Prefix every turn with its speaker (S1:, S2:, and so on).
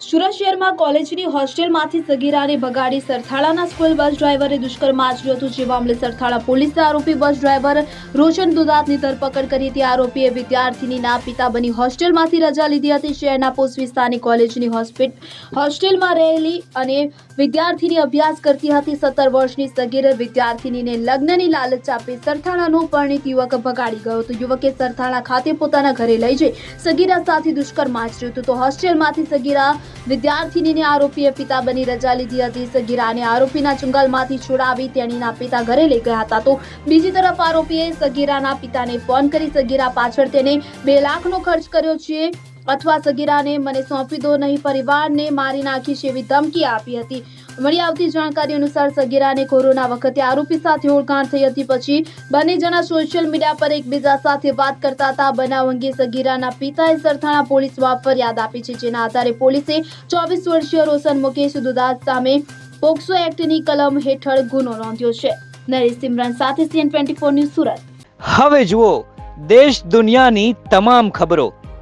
S1: સુરત શહેરમાં કોલેજની હોસ્ટેલમાંથી સગીરાને ભગાડી સરથાળાના school bus ડ્રાઈવરે દુષ્કર્મ આચર્યું હતું, જે મામલે સરથાળા પોલીસે આરોપી બસ ડ્રાઈવર રોશન દુદાતની ધરપકડ કરી હતી. આરોપીએ વિદ્યાર્થીનીના પિતા બની હોસ્ટેલમાંથી રજા લીધી હતી. શહેરના પોસ્ટ વિસ્તારની કોલેજની હોસ્ટેલમાં રહેલી અને વિદ્યાર્થીની અભ્યાસ કરતી હતી. સત્તર વર્ષની સગીર વિદ્યાર્થીનીને લગ્નની લાલચ આપી સરથાણાનો પરણિત યુવક ભગાડી ગયો હતો. યુવકે સરથાણા ખાતે પોતાના ઘરે લઈ જઈ સગીરા સાથે દુષ્કર્મ આચર્યું હતું. તો હોસ્ટેલમાંથી સગીરા વિદ્યાર્થીનીને આરોપીએ પિતા બની રજા લીધી હતી. સગીરાને આરોપીના ચુંગાલમાંથી છોડાવી તેણીના પિતા ઘરે લઈ ગયા હતા. તો બીજી તરફ આરોપીએ સગીરાના પિતાને ફોન કરી સગીરા પાછળ તેને બે લાખનો ખર્ચ કર્યો છે. અથવા સગીરાને મને સોંપી દો નહીં, પરિવારને મારી નાખીશ એવી ધમકી આપી હતી. મળી આવતી જાણકારી અનુસાર સગીરાને કોરોના વખતે આરોપી સાથે ઓળખાણ થઈ હતી. પછી બંને જણા સોશિયલ મીડિયા પર એકબીજા સાથે વાત કરતા હતા. બનાવ અંગે સગીરાના પિતાએ સરથાણા પોલીસમાં ફરિયાદ આપી છે, જેના આધારે પોલીસે ચોવીસ વર્ષીય રોશન મુકેશ દુદાસ સામે પોક્સો એક્ટની કલમ હેઠળ ગુનો નોંધ્યો છે. નરેશ સિમરન સાથે CN twenty four news Surat.
S2: હવે જુઓ, દેશ દુનિયાની તમામ ખબરો.